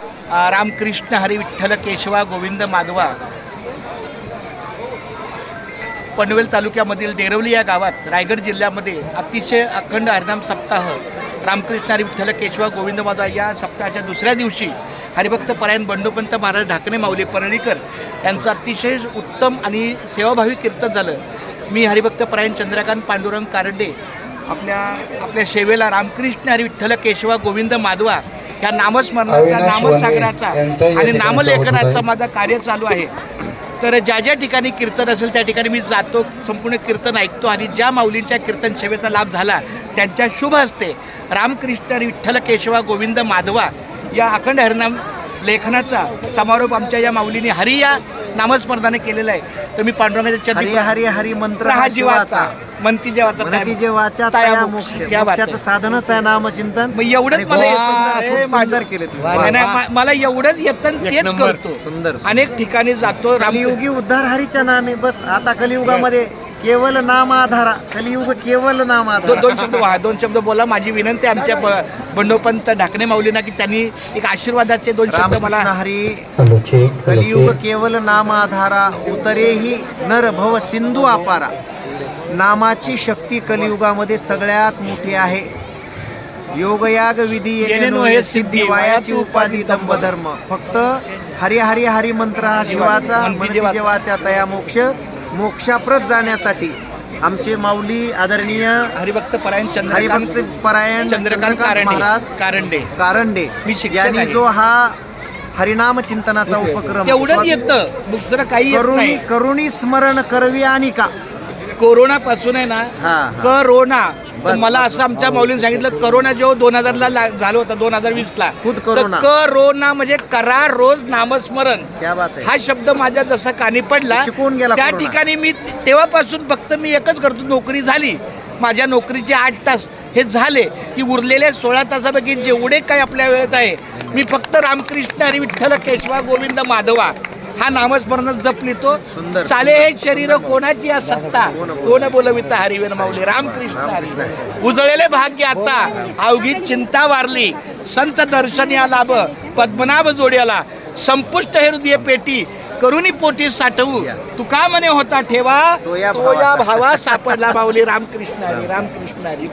रामकृष्ण हरी विठ्ठल केशवा गोविंद माधवा. पनवेल तालुक्यामधील देरवली या गावात रायगड जिल्ह्यामध्ये अतिशय अखंड हरिनाम सप्ताह रामकृष्ण हरी विठ्ठल केशवा गोविंद माधवा या सप्ताहाच्या दुसऱ्या दिवशी हरिभक्त परायण बंडोपंत महाराज ढाकणे माऊली परळीकर यांचं अतिशय उत्तम आणि सेवाभावी कीर्तन झालं. मी हरिभक्त परायण चंद्रकांत पांडुरंग कारंडे आपल्या आपल्या सेवेला रामकृष्ण हरी विठ्ठल केशवा गोविंद माधवा या नामस्मरणाचा नामसागराचा आणि नामलेखनाचा. माझा कार्य चालू आहे तर ज्या ज्या ठिकाणी कीर्तन असेल त्या ठिकाणी मी जातो संपूर्ण कीर्तन ऐकतो आणि ज्या माऊलींच्या कीर्तन सेवेचा लाभ झाला त्यांच्या शुभ हस्ते रामकृष्ण विठ्ठल केशवा गोविंद माधवा या अखंड हरिनाम लेखनाचा समारोप आमच्या या माऊलीने हरी या नामस्मरणाने केलेला आहे. तर मी पांडुरंगाच्या हरी चरणी हरी हरी मंत्र हा जीवाचा. मनती जेवाचा मोक्षाचं. साधनच आहे नामचिंतन. मग एवढंच मला केले मला एवढंच येतं आणि तेच करतो. सुंदर. अनेक ठिकाणी जातो. राम कलियुगी उद्धार हरीच्या नामे बस आता कलियुगामध्ये केवल नाम आधारा कलियुग केवल नाम दो- आधारा दोन शब्द वा दोन शब्द बोला. माझी विनंती आहे आमच्या ब- बंडोपंत ढाकणे माऊलींना की त्यांनी एक आशीर्वादाचे दोन शब्द रामकृष्ण मला हरी कलियुग केवल नाम आधारा उतरेही नर भव सिंधू अपारा. नामाची शक्ती कलियुगामध्ये सगळ्यात मोठी आहे. योगयाग विधी येणे सिद्धी, वायाची उपाधी दंभ धर्म. फक्त हरी हरी हरी मंत्र हा शिवाचा. जेवाचा तया मोक्ष. मोक्षाप्रत जाण्यासाठी आमचे माऊली आदरणीय हरिभक्त परायण चंद्रकांत हरिभक्त परायण चंद्रकांत महाराज कारंडे. कारंडे. मी यांनी. जो हा हरिनाम चिंतनाचा उपक्रम तेवढंच येतं? दुसरं काही करुणी करुणी स्मरण करवी आणि का? कोरोना पासून आहे ना. करोना. तर बस, मला बस, असं बस. आमच्या माऊलीने सांगितलं करोना जो दोन हजारला ला- झालं होतं दोन हजार वीस ला खुद करोना. करोना म्हणजे करा रोज नामस्मरण क्या बात आहे हा शब्द माझ्या जसा कानी पडला शिकवून गेला त्या कोरोना. ठिकाणी मी ते- तेव्हापासून फक्त मी एकच करतो नोकरी झाली माझ्या नोकरीचे आठ तास हे झाले की उरलेल्या सोळा तासापैकी जेवढे काही आपल्या वेळेत आहे मी फक्त रामकृष्ण हरी विठ्ठल केशवा गोविंद माधवा हा नामस्मरण जपली तो सुंदर, चाले. हे शरीर कोणाची या सत्ता. कोण बोल- कोण बोलविता हरिवेन माऊली. रामकृष्ण हरी उजळलेले भाग्य आता. अवघी चिंता वारली. संत दर्शन या लाभ. पद्मनाभ जोड्याला. संपुष्ट हे हृदय पेटी. करुणी पोटी साठवू. तू का म्हणे होता ठेवा. तो या भावा सापडला माऊली. रामकृष्ण हरी रामकृष्ण हरी.